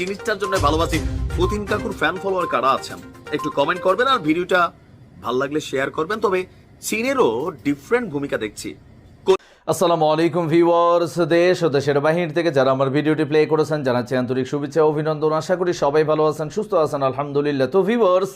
জিনিসটার জন্য ভালোবাসি। পুতিন কাকুর ফ্যান ফলোয়ার কারা আছেন? একটু কমেন্ট করবেন আর ভিডিওটা ভালো লাগলে শেয়ার করবেন। তবে চীনেরও ডিফারেন্ট ভূমিকা দেখছি। আসসালামু আলাইকুম ভিউয়ার্স দেশ ও দেশের বাহির থেকে যারা আমার ভিডিওটি প্লে করেছেন, জানাচ্ছি আন্তরিক শুভেচ্ছা অভিনন্দন। আশা করি সবাই ভালো আছেন, সুস্থ আছেন, আলহামদুলিল্লাহ। তো ভিউয়ার্স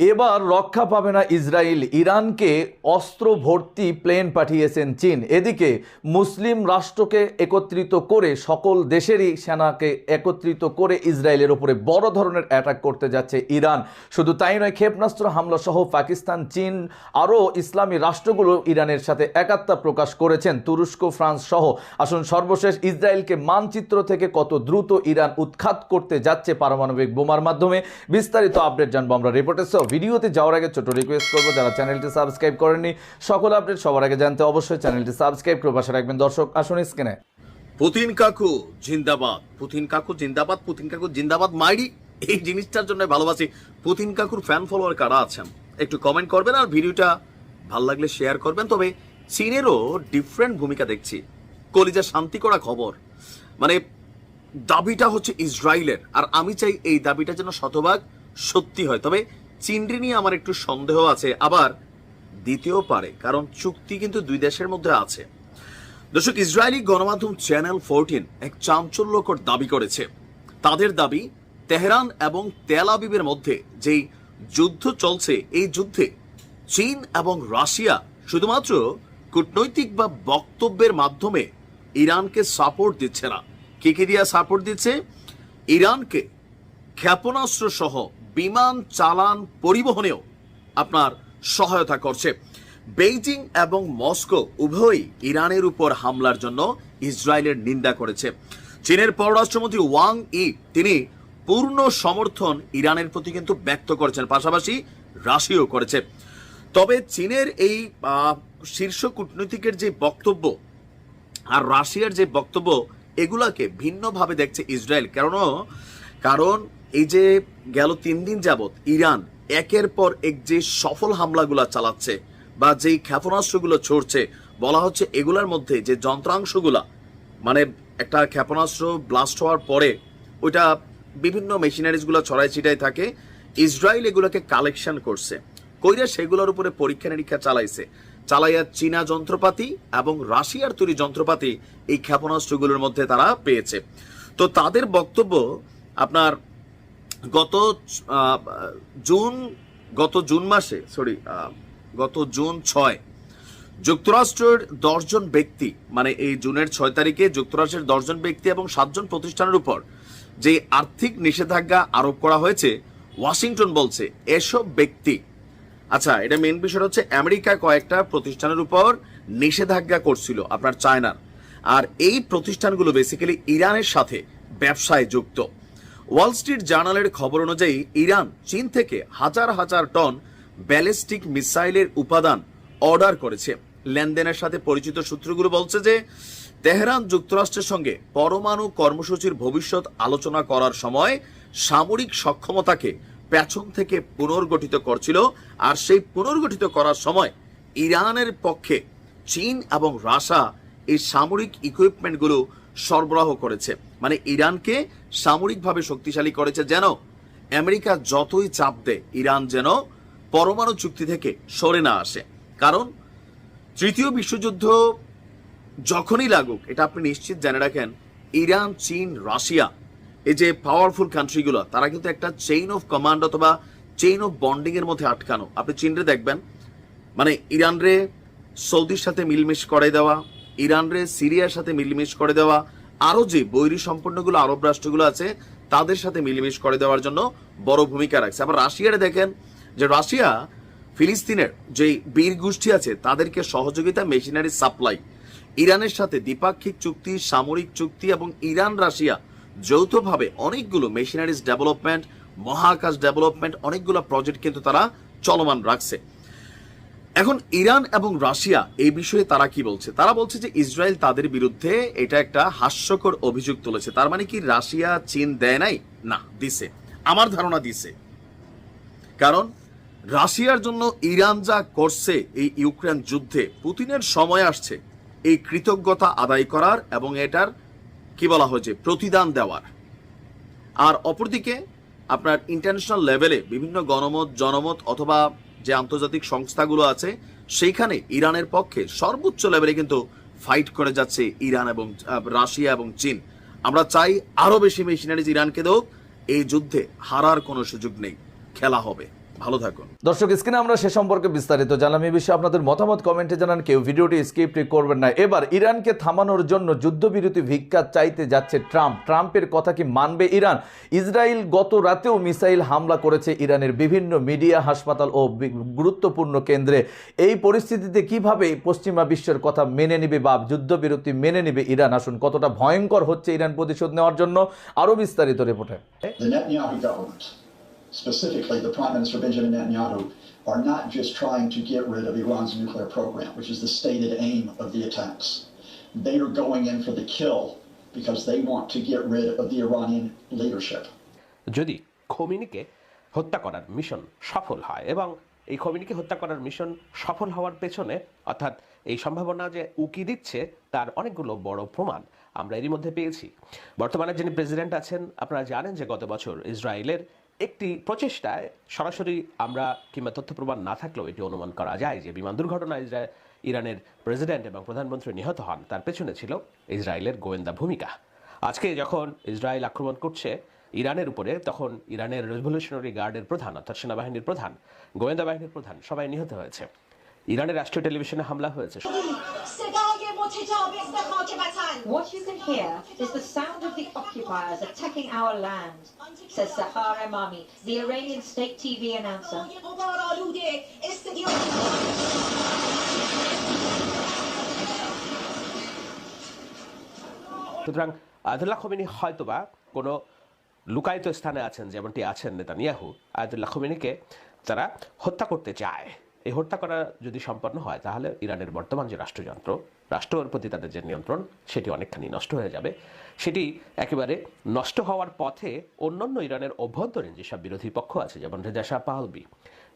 এবার রক্ষা পাবে না ইসরায়েল। ইরানকে অস্ত্র ভর্তি প্লেন পাঠিয়েছেন চীন। এদিকে মুসলিম রাষ্ট্রকে একত্রিত করে সকল দেশেরই সেনাকে একত্রিত করে ইসরায়েলের উপরে বড় ধরনের অ্যাটাক করতে যাচ্ছে ইরান। শুধু তাই নয়, ক্ষেপণাস্ত্র হামলা সহ পাকিস্তান, চীন আরও ইসলামী রাষ্ট্রগুলো ইরানের সাথে একাত্মতা প্রকাশ করেছেন। তুরস্ক, ফ্রান্স সহ। আসুন সর্বশেষ, ইসরায়েলকে মানচিত্র থেকে কত দ্রুত ইরান উৎখাত করতে যাচ্ছে পারমাণবিক বোমার মাধ্যমে বিস্তারিত আপডেট জানব আমরা রিপোর্টে। ভিডিওতে যাওয়ার আগে ছোট রিকোয়েস্ট করব, যারা চ্যানেলটি সাবস্ক্রাইব করেননি, সকল আপডেট সবার আগে জানতে অবশ্যই চ্যানেলটি সাবস্ক্রাইব করে পাশে রাখবেন। দর্শক, আসুন স্ক্রিনে পুতিন কাকু, জিন্দাবাদ। পুতিন কাকু, জিন্দাবাদ, পুতিন কাকু, জিন্দাবাদ, মাইরি। এই জিনিসটার জন্য ভালোবাসি। পুতিন কাকুর ফ্যান ফলোয়ার কারা আছেন? একটু কমেন্ট করবেন আর ভিডিওটা ভালো লাগলে শেয়ার করবেন। তবে চীনেরও ডিফারেন্ট ভূমিকা দেখছি। কলিজা শান্তি করা খবর। মানে দাবিটা হচ্ছে ইসরায়েলের। আর আমি চাই এই দাবিটা যেন শতভাগ সত্যি হয়। তবে চীনরি নিয়ে আমার একটু সন্দেহ আছে, আবার দিতেও পারে, কারণ চুক্তি কিন্তু দুই দেশের মধ্যে আছে। দর্শক, ইসরায়েলি গণমাধ্যম চ্যানেল ফোরটিন এক চাঞ্চল্যকর দাবি করেছে। তাদের দাবি, তেহরান এবং তেল আবিবের মধ্যে যেই যুদ্ধ চলছে, এই যুদ্ধে চীন এবং রাশিয়া শুধুমাত্র কূটনৈতিক বা বক্তব্যের মাধ্যমে ইরানকে সাপোর্ট দিচ্ছে না। কি কি দিয়া সাপোর্ট দিচ্ছে? ইরানকে ক্ষেপণাস্ত্র সহ বিমান চালান পরিবহনেও আপনার সহায়তা করছে। বেইজিং এবং মস্কো উভয়ই ইরানের উপর হামলার জন্য ইসরায়েলের নিন্দা করেছে। চীনের পররাষ্ট্রমন্ত্রী ওয়াং ই তিনি পূর্ণ সমর্থন ইরানের প্রতি কিন্তু ব্যক্ত করেছেন, পাশাপাশি রাশিও করেছে। তবে চীনের এই শীর্ষ কূটনীতিকের যে বক্তব্য আর রাশিয়ার যে বক্তব্য, এগুলাকে ভিন্নভাবে দেখছে ইসরায়েল। কেন কারণ এই যে গেল তিন দিন যাবত ইরান একের পর এক যে সফল হামলাগুলা চালাচ্ছে বা যেই ক্ষেপণাস্ত্রগুলো ছড়ছে, বলা হচ্ছে এগুলার মধ্যে যে যন্ত্রাংশগুলা মানে একটা ক্ষেপণাস্ত্র ব্লাস্ট হওয়ার পরে ওইটা বিভিন্ন মেশিনারিজগুলো ছড়াই ছিটাই থাকে, ইসরায়েল এগুলোকে কালেকশন করছে। কইরা সেগুলোর উপরে পরীক্ষা নিরীক্ষা চালাইছে। চালাইয়া চীনা যন্ত্রপাতি এবং রাশিয়ার তৈরি যন্ত্রপাতি এই ক্ষেপণাস্ত্রগুলোর মধ্যে তারা পেয়েছে। তো তাদের বক্তব্য আপনার গত জুন গত জুন মাসে সরি গত জুন ছয়, যুক্তরাষ্ট্রের দশজন ব্যক্তি মানে এই জুনের ছয় তারিখে যুক্তরাষ্ট্রের দশজন ব্যক্তি এবং সাতজন প্রতিষ্ঠানের উপর যে আর্থিক নিষেধাজ্ঞা আরোপ করা হয়েছে, ওয়াশিংটন বলছে, এসব ব্যক্তি আচ্ছা এটা মেন বিষয় হচ্ছে আমেরিকা কয়েকটা প্রতিষ্ঠানের উপর নিষেধাজ্ঞা করছিল আপনার চায়নার। আর এই প্রতিষ্ঠানগুলো বেসিক্যালি ইরানের সাথে ব্যবসায় যুক্ত। ওয়াল স্ট্রিট জার্নালের খবর অনুযায়ী ইরান, চীন থেকে হাজার হাজার টন ব্যালিস্টিক মিসাইলের উপাদান অর্ডার করেছে। লেনদেনের সাথে পরিচিত সূত্রগুলো বলছে যে, তেহরান যুক্তরাষ্ট্রের সঙ্গে পরমাণু কর্মসূচির ভবিষ্যৎ আলোচনা করার সময় সামরিক সক্ষমতাকে পেছন থেকে পুনর্গঠিত করছিল আর সেই পুনর্গঠিত করার সময় ইরানের পক্ষে চীন এবং রাশা এই সামরিক ইকুইপমেন্টগুলো সরবরাহ করেছে। মানে ইরানকে সামরিকভাবে শক্তিশালী করেছে যেন আমেরিকা যতই চাপ দেয়, ইরান যেন পরমাণু চুক্তি থেকে সরে না আসে। কারণ তৃতীয় বিশ্বযুদ্ধ যখনই লাগুক, এটা আপনি নিশ্চিত জেনে রাখেন, ইরান, চীন, রাশিয়া, এই যে পাওয়ারফুল কান্ট্রিগুলো তারা কিন্তু একটা চেইন অফ কমান্ড অথবা চেইন অফ বন্ডিং এর মধ্যে আটকানো। আপনি চীনরে দেখবেন মানে ইরানরে সৌদির সাথে মিলমিশ করে দেওয়া, ইরানরে সিরিয়ার সাথে মিলমিশ করে দেওয়া আরও যে বৈরী সম্পন্নগুলো আরব রাষ্ট্রগুলো আছে, তাদের সাথে মিলমিশ করে দেওয়ার জন্য বড় ভূমিকা রাখছে। আবার রাশিয়ারে দেখেন যে রাশিয়া, ফিলিস্তিনের যে বীর গোষ্ঠী আছে, তাদেরকে সহযোগিতা, মেশিনারি সাপ্লাই, ইরানের সাথে দ্বিপাক্ষিক চুক্তি, সামরিক চুক্তি এবং ইরান রাশিয়া যৌথভাবে অনেকগুলো মেশিনারিজ ডেভেলপমেন্ট, মহাকাশ ডেভেলপমেন্ট, অনেকগুলো প্রজেক্ট কিন্তু তারা চলমান রাখছে। এখন ইরান এবং রাশিয়া এই বিষয়ে তারা কি বলছে? তারা বলছে যে ইসরায়েল তাদের বিরুদ্ধে এটা একটা হাস্যকর অভিযোগ তুলেছে। তার মানে কি রাশিয়া, চীন দেয় নাই? না, দিছে। আমার ধারণা দিছে। কারণ রাশিয়ার জন্য ইরান যা করছে এই ইউক্রেন যুদ্ধে, পুতিনের সময় আসছে এই কৃতজ্ঞতা আদায় করার এবং এটার কি বলা হয়েছে, প্রতিদান দেওয়ার। আর অপরদিকে আপনার ইন্টারন্যাশনাল লেভেলে বিভিন্ন গণমত, জনমত অথবা যে আন্তর্জাতিক সংস্থাগুলো আছে, সেইখানে ইরানের পক্ষে সর্বোচ্চ লেভেলে কিন্তু ফাইট করে যাচ্ছে ইরান এবং রাশিয়া এবং চীন। আমরা চাই আরও বেশি মেশিনারিজ ইরানকে দেও এই যুদ্ধে হারার কোনো সুযোগ নেই। খেলা হবে। ভালো থাকুন। দর্শক স্ক্রিনে আমরা সে সম্পর্কে বিস্তারিত জানলাম। এই বিষয়ে আপনাদের মতামত কমেন্টে জানান কেউ। ভিডিওটি স্কিপ করবেন না। এবার ইরানকে থামানোর জন্য যুদ্ধবিরতি ভিক্ষা চাইতে যাচ্ছে ট্রাম্প। ট্রাম্পের কথা কি মানবে ইরান? ইসরায়েল গত রাতেও মিসাইল হামলা করেছে ইরানের বিভিন্ন মিডিয়া হাসপাতাল ও গুরুত্বপূর্ণ কেন্দ্রে। এই পরিস্থিতিতে কীভাবে পশ্চিমা বিশ্বের কথা মেনে নেবে বা যুদ্ধবিরতি মেনে নেবে ইরান? আসুন কতটা ভয়ঙ্কর হচ্ছে ইরান প্রতিশোধ নেওয়ার জন্য আরও বিস্তারিত রিপোর্টে। Specifically the Prime Minister Benjamin Netanyahu, are not just trying to get rid of Iran's nuclear program, which is the stated aim of the attacks. They are going in for the kill because they want to get rid of the Iranian leadership. যদি খমিনিকে হত্যা করার mission সফল হয় এবং এই খমিনিকে হত্যা করার mission সফল হওয়ার পেছনে অর্থাৎ এই সম্ভাবনা যে উকি দিচ্ছে তার অনেকগুলো বড় প্রমাণ আমরা এরই মধ্যে পেয়েছি বর্তমানে যিনি প্রেসিডেন্ট আছেন আপনারা জানেন যে গত বছর ইসরায়েলের একটি প্রচেষ্টায় সরাসরি আমরা কিংবা তথ্য প্রমাণ না থাকলেও এটি অনুমান করা যায় যে বিমান দুর্ঘটনায় ইসরায়েল ইরানের প্রেসিডেন্ট এবং প্রধানমন্ত্রী নিহত হন। তার পেছনে ছিল ইসরায়েলের গোয়েন্দা ভূমিকা। আজকে যখন ইসরায়েল আক্রমণ করছে ইরানের উপরে, তখন ইরানের রেভলিউশনারি গার্ডের প্রধান, অর্থাৎ সেনাবাহিনীর প্রধান, গোয়েন্দা বাহিনীর প্রধান সবাই নিহত হয়েছে। ইরানের রাষ্ট্রীয় টেলিভিশনে হামলা হয়েছে। wasting my time. What you can hear is the sound of the occupiers attacking our land, says Sahar Emami, the Iranian state TV announcer. সুতরাং আয়দুল্লাহ খমিনী হয়তোবা কোনো লুকায়িত স্থানে আছেন যেমনটি আছেন নেতানিয়াহু আয়দুল্লাহ খমিনীকে তারা হত্যা করতে চায় এই হত্যা করা যদি সম্পন্ন হয় তাহলে ইরানের বর্তমান যে রাষ্ট্রযন্ত্র রাষ্ট্রের প্রতি তাদের যে নিয়ন্ত্রণ, সেটি অনেকখানি নষ্ট হয়ে যাবে। সেটি একেবারে নষ্ট হওয়ার পথে অন্যান্য ইরানের অভ্যন্তরীণ যেসব বিরোধী পক্ষ আছে, যেমন রেজা শাহ পাহলবি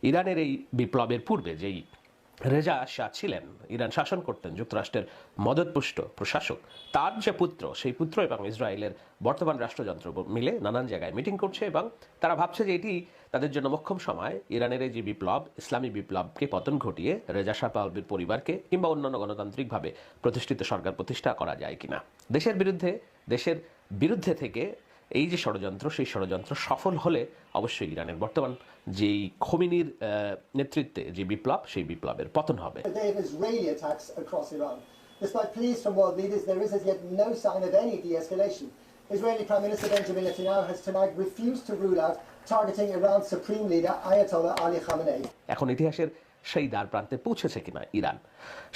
ইরানের এই বিপ্লবের পূর্বে যেই রেজা শাহ ছিলেন, ইরান শাসন করতেন যুক্তরাষ্ট্রের মদতপুষ্ট প্রশাসক। তার যে পুত্র, সেই পুত্র এবং ইসরায়েলের বর্তমান রাষ্ট্রযন্ত্র মিলে নানান জায়গায় মিটিং করছে এবং তারা ভাবছে যে এটি তাদের জন্য মক্ষম সময়। ইরানের এই যে বিপ্লব, ইসলামী বিপ্লবকে পতন ঘটিয়ে রেজা শাহ পাহলবির পরিবারকে কিংবা অন্যান্য গণতান্ত্রিকভাবে প্রতিষ্ঠিত সরকার প্রতিষ্ঠা করা যায় কিনা। দেশের বিরুদ্ধে দেশের বিরুদ্ধে থেকে এই যে ষড়যন্ত্র সেই ষড়যন্ত্র সফল হলে অবশ্যই ইরানের বর্তমান যেই খমিনির নেতৃত্বে যে বিপ্লব সেই বিপ্লবের পতন হবে. Despite pleas from world leaders, there is as yet no sign of any de-escalation. Israeli Prime Minister Benjamin Netanyahu has tonight refused to rule out targeting Iran's supreme leader Ayatollah Ali Khamenei. এখন ইতিহাসের সেই দ্বার প্রান্তে পৌঁছেছে কিনা Iran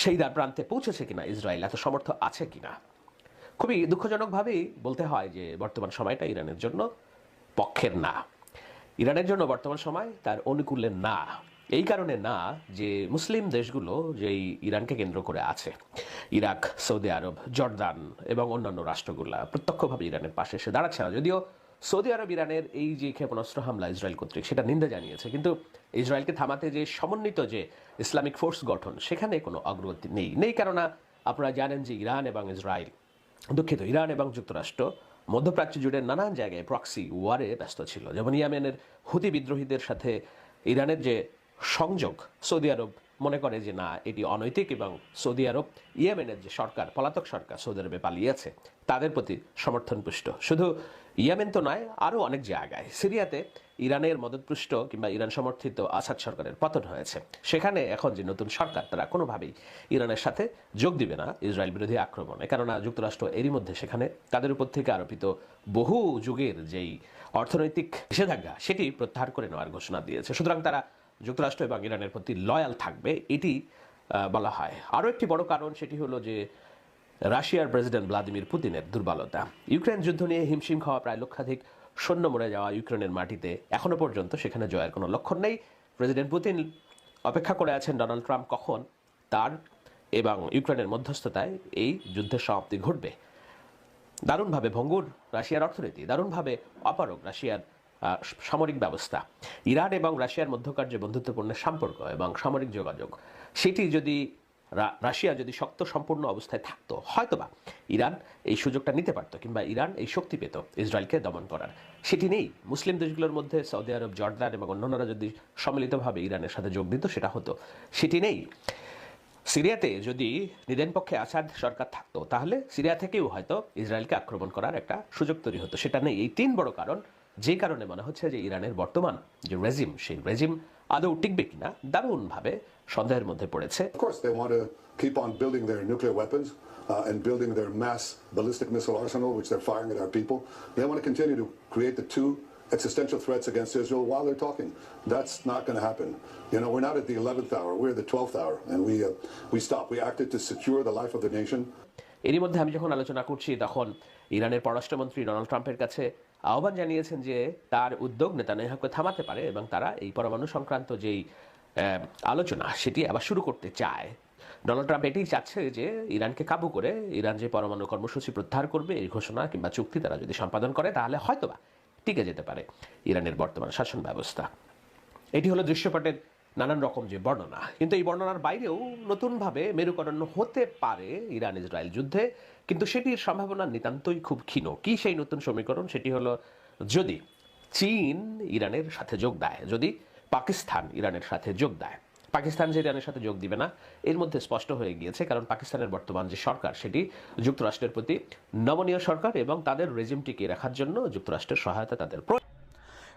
সেই দ্বার প্রান্তে পৌঁছেছে কিনা ইসরায়েল এত সমর্থ আছে কিনা খুবই দুঃখজনকভাবেই বলতে হয় যে বর্তমান সময়টা ইরানের জন্য পক্ষের না। ইরানের জন্য বর্তমান সময় তার অনুকূলে না। এই কারণে না যে মুসলিম দেশগুলো যেই ইরানকে কেন্দ্র করে আছে, ইরাক, সৌদি আরব, জর্দান এবং অন্যান্য রাষ্ট্রগুলা প্রত্যক্ষভাবে ইরানের পাশে এসে দাঁড়াচ্ছে না। যদিও সৌদি আরব ইরানের এই যে ক্ষেপণাস্ত্র হামলা ইসরায়েল কর্তৃক সেটা নিন্দা জানিয়েছে, কিন্তু ইসরায়েলকে থামাতে যে সমন্বিত যে ইসলামিক ফোর্স গঠন সেখানে কোনো অগ্রগতি নেই। নেই কেননা আপনারা জানেন যে ইরান এবং ইসরায়েল দুঃখিত, ইরান এবং যুক্তরাষ্ট্র মধ্যপ্রাচ্য জুড়ে নানান জায়গায় প্রক্সি ওয়ারে ব্যস্ত ছিল। যেমন ইয়ামেনের হুতি বিদ্রোহীদের সাথে ইরানের যে সংযোগ, সৌদি আরব মনে করে যে না, এটি অনৈতিক এবং সৌদি আরব ইয়েমেনের যে সরকার, পলাতক সরকার, সৌদি আরবে পালিয়েছে, তাদের প্রতি সমর্থন পুষ্ট শুধু ইয়েমেন তো নয়, আরও অনেক জায়গায়। সিরিয়াতে ইরানের মদতপুষ্ট কিংবা ইরান সমর্থিত আসাদ সরকারের পতন হয়েছে। সেখানে এখন যে নতুন সরকার, তারা কোনোভাবেই ইরানের সাথে যোগ দিবে না ইসরায়েল বিরোধী আক্রমণে। কেননা যুক্তরাষ্ট্র এরই মধ্যে সেখানে তাদের উপর থেকে আরোপিত বহু যুগের যেই অর্থনৈতিক নিষেধাজ্ঞা, সেটি প্রত্যাহার করে নেওয়ার ঘোষণা দিয়েছে। সুতরাং তারা যুক্তরাষ্ট্র এবং ইরানের প্রতি লয়াল থাকবে, এটি বলা হয়। আরও একটি বড় কারণ সেটি হলো যে রাশিয়ার প্রেসিডেন্ট ভ্লাদিমির পুতিনের দুর্বলতা। ইউক্রেন যুদ্ধ নিয়ে হিমশিম খাওয়া প্রায় লক্ষাধিক সৈন্য মরে যাওয়া ইউক্রেনের মাটিতে এখনও পর্যন্ত সেখানে জয়ের কোনো লক্ষণ নেই। প্রেসিডেন্ট পুতিন অপেক্ষা করে আছেন ডোনাল্ড ট্রাম্প কখন তার এবং ইউক্রেনের মধ্যস্থতায় এই যুদ্ধের সমাপ্তি ঘটবে। দারুণভাবে ভঙ্গুর রাশিয়ার অর্থনীতি, দারুণভাবে অপারক রাশিয়ার সামরিক ব্যবস্থা। ইরান এবং রাশিয়ার মধ্যকার যে বন্ধুত্বপূর্ণ সম্পর্ক এবং সামরিক যোগাযোগ, সেটি যদি রাশিয়া যদি শক্ত সম্পূর্ণ অবস্থায় থাকতো, হয়তোবা ইরান এই সুযোগটা নিতে পারতো কিংবা ইরান এই শক্তি পেত ইসরায়েলকে দমন করার। সেটি নেই, মুসলিম দেশগুলোর মধ্যে সৌদি আরব, জর্দান এবং অন্যান্যরা যদি সম্মিলিতভাবে ইরানের সাথে যোগ দিত, সেটা হতো। সেটি নেই, সিরিয়াতে যদি নিদেনপক্ষে আসাদ সরকার থাকতো, তাহলে সিরিয়া থেকেও হয়তো ইসরায়েলকে আক্রমণ করার একটা সুযোগ তৈরি হতো। সেটা নেই, এই তিন বড় কারণ, যে কারণে মনে হচ্ছে যে ইরানের বর্তমান যে রেজিম, সেই রেজিম আদৌ টিকবে কিনা দারুণভাবে সন্দেহের মধ্যে পড়েছে Of course, they want to keep on building their nuclear weapons uh, and building their mass ballistic missile arsenal, which they're firing at our people. They want to continue to create the two existential threats against Israel while they're talking. That's not going to happen. You know, we're not at the 11th hour, we're at the 12th hour, and we, uh, we stopped. We acted to secure the life of the nation. এরই মধ্যে আমি যখন আলোচনা করছি তখন ইরানের পররাষ্ট্রমন্ত্রী Donald ট্রাম্পের কাছে আহ্বান জানিয়েছেন যে তার উদ্যোগ নেতা নেহাকে থামাতে পারে এবং তারা এই পরমাণু সংক্রান্ত যেই আলোচনা সেটি আবার শুরু করতে চায়। ডোনাল্ড ট্রাম্প এটাই চাচ্ছে যে ইরানকে কাবু করে ইরান যে পরমাণু কর্মসূচি প্রত্যাহার করবে, এই ঘোষণা কিংবা চুক্তি তারা যদি সম্পাদন করে, তাহলে হয়তোবা টিকে যেতে পারে ইরানের বর্তমান শাসন ব্যবস্থা। এটি হলো দৃশ্যপটের নানান রকম যে বর্ণনা। কিন্তু এই বর্ণনার বাইরেও নতুনভাবে মেরুকরণ হতে পারে ইরান ইসরায়েল যুদ্ধে, কিন্তু সেটির সম্ভাবনা নিতান্তই খুব ক্ষীণ। কি সেই নতুন সমীকরণ? সেটি হলো যদি চীন ইরানের সাথে যোগ দেয়, যদি পাকিস্তান ইরানের সাথে যোগ দেয়। পাকিস্তান যে ইরানের সাথে যোগ দিবে না, এর মধ্যে স্পষ্ট হয়ে গিয়েছে কারণ পাকিস্তানের বর্তমান যে সরকার, সেটি যুক্তরাষ্ট্রের প্রতি নমনীয় সরকার এবং তাদের রেজিম টিকিয়ে রাখার জন্য যুক্তরাষ্ট্রের সহায়তা তাদের।